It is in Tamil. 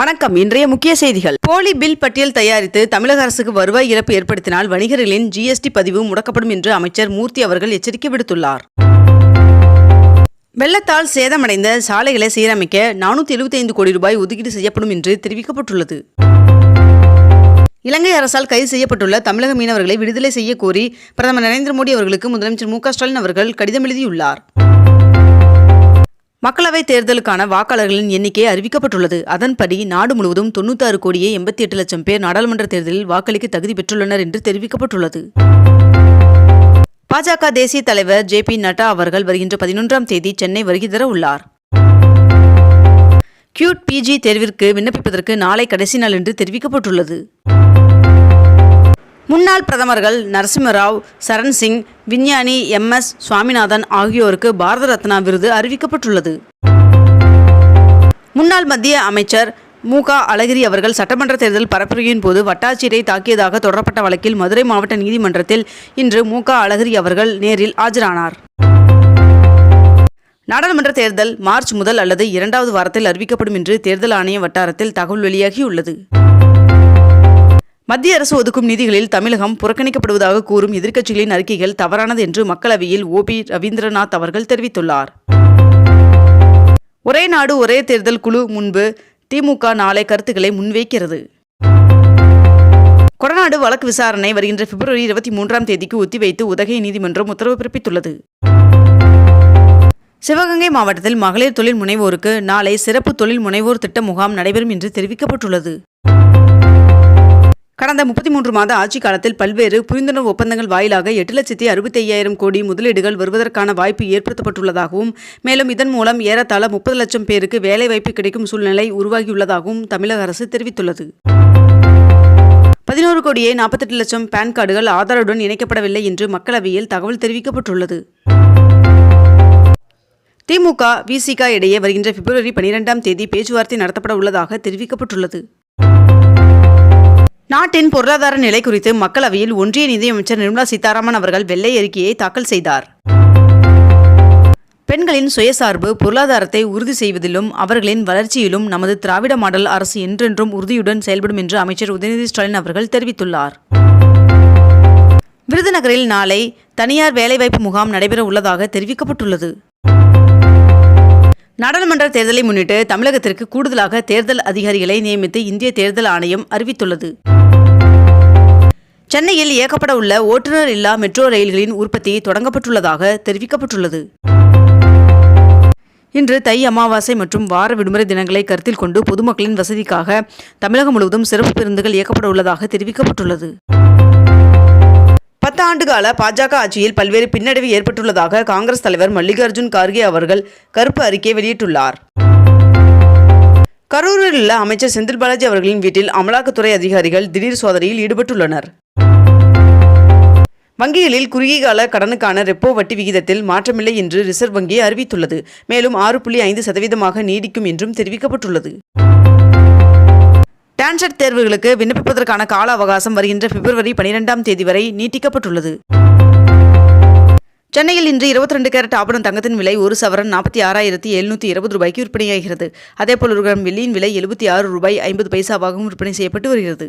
வணக்கம். இன்றைய முக்கிய செய்திகள். போலி பில் பட்டியல் தயாரித்து தமிழக அரசுக்கு வருவாய் இழப்பு ஏற்படுத்தினால் வணிகர்களின் ஜிஎஸ்டி பதிவு முடக்கப்படும் என்று அமைச்சர் மூர்த்தி அவர்கள் எச்சரிக்கை விடுத்துள்ளார். வெள்ளத்தால் சேதமடைந்த சாலைகளை சீரமைக்க நானூற்றி எழுபத்தைந்து கோடி ரூபாய் ஒதுக்கீடு செய்யப்படும் என்று தெரிவிக்கப்பட்டுள்ளது. இலங்கை அரசால் கைது செய்யப்பட்டுள்ள தமிழக மீனவர்களை விடுதலை செய்ய கோரி பிரதமர் நரேந்திர மோடி அவர்களுக்கு முதலமைச்சர் மு க ஸ்டாலின் அவர்கள் கடிதம் எழுதியுள்ளார். மக்களவைத் தேர்தலுக்கான வாக்காளர்களின் எண்ணிக்கை அறிவிக்கப்பட்டுள்ளது. அதன்படி நாடு முழுவதும் தொண்ணூத்தாறு கோடியே எண்பத்தி எட்டு லட்சம் பேர் நாடாளுமன்ற தேர்தலில் வாக்களிக்க தகுதி பெற்றுள்ளனர் என்று தெரிவிக்கப்பட்டுள்ளது. பாஜக தேசிய தலைவர் ஜே பி நட்டா அவர்கள் வருகின்ற பதினொன்றாம் தேதி சென்னை வருகை தர உள்ளார். கியூட் பிஜி தேர்விற்கு விண்ணப்பிப்பதற்கு நாளை கடைசி நாள் என்று தெரிவிக்கப்பட்டுள்ளது. முன்னாள் பிரதமர்கள் நரசிம்மராவ் சரண் சிங் விஞ்ஞானி எம். எஸ். சுவாமிநாதன் ஆகியோருக்கு பாரத ரத்னா விருது அறிவிக்கப்பட்டுள்ளது. முன்னாள் மத்திய அமைச்சர் மு. க. அழகிரி அவர்கள் சட்டமன்ற தேர்தல் பரப்புரையின் போது வட்டாட்சியரை தாக்கியதாக தொடரப்பட்ட வழக்கில் மதுரை மாவட்ட நீதிமன்றத்தில் இன்று மு. க. அழகிரி அவர்கள் நேரில் ஆஜரானார். நாடாளுமன்ற தேர்தல் மார்ச் முதல் அல்லது இரண்டாவது வாரத்தில் அறிவிக்கப்படும் என்று தேர்தல் ஆணைய வட்டாரத்தில் தகவல் வெளியாகியுள்ளது. மத்திய அரசு ஒதுக்கும் நிதிகளில் தமிழகம் புறக்கணிக்கப்படுவதாக கூறும் எதிர்க்கட்சிகளின் அறிக்கைகள் தவறானது என்று மக்களவையில் ஓ பி ரவீந்திரநாத் அவர்கள் தெரிவித்துள்ளார். ஒரே நாடு ஒரே தேர்தல் குழு முன்பு திமுக நாளை கருத்துக்களை முன்வைக்கிறது. கொடநாடு வழக்கு விசாரணை வருகின்ற பிப்ரவரி இருபத்தி மூன்றாம் தேதிக்கு ஒத்திவைத்து உதகை நீதிமன்றம் உத்தரவு பிறப்பித்துள்ளது. சிவகங்கை மாவட்டத்தில் மகளிர் தொழில் முனைவோருக்கு நாளை சிறப்பு தொழில் முனைவோர் திட்ட முகாம் நடைபெறும் என்று தெரிவிக்கப்பட்டுள்ளது. கடந்த முப்பத்தி மூன்று மாத ஆட்சி காலத்தில் பல்வேறு புரிந்துணர்வு ஒப்பந்தங்கள் வாயிலாக எட்டு லட்சத்தி அறுபத்தி ஐயாயிரம் கோடி முதலீடுகள் வருவதற்கான வாய்ப்பு ஏற்படுத்தப்பட்டுள்ளதாகவும் மேலும் இதன் மூலம் ஏறத்தாழ முப்பது லட்சம் பேருக்கு வேலைவாய்ப்பு கிடைக்கும் சூழ்நிலை உருவாகியுள்ளதாகவும் தமிழக அரசு தெரிவித்துள்ளது. பதினோரு கோடியே நாற்பத்தெட்டு லட்சம் பான் கார்டுகள் ஆதாருடன் இணைக்கப்படவில்லை என்று மக்களவையில் தகவல் தெரிவிக்கப்பட்டுள்ளது. திமுக விசிக இடையே வருகின்ற பிப்ரவரி பனிரெண்டாம் தேதி பேச்சுவார்த்தை நடத்தப்பட உள்ளதாக தெரிவிக்கப்பட்டுள்ளது. நாட்டின் பொருளாதார நிலை குறித்து மக்களவையில் ஒன்றிய நிதியமைச்சர் நிர்மலா சீதாராமன் அவர்கள் வெள்ளை அறிக்கையை தாக்கல் செய்தார். பெண்களின் சுயசார்பு பொருளாதாரத்தை உறுதி செய்வதிலும் அவர்களின் வளர்ச்சியிலும் நமது திராவிட மாடல் அரசு என்றென்றும் உறுதியுடன் செயல்படும் என்று அமைச்சர் உதயநிதி ஸ்டாலின் அவர்கள் தெரிவித்துள்ளார். விருதுநகரில் நாளை தனியார் வேலைவாய்ப்பு முகாம் நடைபெற உள்ளதாக தெரிவிக்கப்பட்டுள்ளது. நாடாளுமன்ற தேர்தலை முன்னிட்டு தமிழகத்திற்கு கூடுதலாக தேர்தல் அதிகாரிகளை நியமித்து இந்திய தேர்தல் ஆணையம் அறிவித்துள்ளது. சென்னையில் இயக்கப்பட உள்ள ஓட்டுநர் இல்லா மெட்ரோ ரயில்களின் உற்பத்தி தொடங்கப்பட்டுள்ளதாக தெரிவிக்கப்பட்டுள்ளது. இன்று தை அமாவாசை மற்றும் வார விடுமுறை தினங்களை கருத்தில் கொண்டு பொதுமக்களின் வசதிக்காக தமிழகம் முழுவதும் சிறப்பு பேருந்துகள் இயக்கப்பட உள்ளதாக தெரிவிக்கப்பட்டுள்ளது. பத்து ஆண்டுகால பாஜக ஆட்சியில் பல்வேறு பின்னடைவு ஏற்பட்டுள்ளதாக காங்கிரஸ் தலைவர் மல்லிகார்ஜுன் கார்கே அவர்கள் கருப்பு அறிக்கை வெளியிட்டுள்ளார். கரூரில் உள்ள அமைச்சர் செந்தில் பாலாஜி அவர்களின் வீட்டில் அமலாக்கத்துறை அதிகாரிகள் திடீர் சோதனையில் ஈடுபட்டுள்ளனர். வங்கிகளில் குறுகிய கால கடனுக்கான ரெப்போ வட்டி விகிதத்தில் மாற்றமில்லை என்று ரிசர்வ் வங்கி அறிவித்துள்ளது. மேலும் ஆறு புள்ளி ஐந்து சதவீதமாக நீடிக்கும் என்றும் தெரிவிக்கப்பட்டுள்ளது. டான்செட் தேர்வுகளுக்கு விண்ணப்பிப்பதற்கான கால அவகாசம் வருகின்ற பிப்ரவரி பனிரெண்டாம் தேதி வரை நீட்டிக்கப்பட்டுள்ளது. சென்னையில் இன்று இருபத்தி ரெண்டு கேரட் ஆபணம் தங்கத்தின் விலை ஒரு சவரன் நாற்பத்தி ஆறாயிரத்தி எழுநூற்றி இருபது ரூபாய்க்கு விற்பனையாகிறது. அதேபோல் ஒரு கிராம் வெள்ளியின் விலை எழுபத்தி ஆறு ரூபாய் ஐம்பது பைசாவாகவும் விற்பனை செய்யப்பட்டு வருகிறது.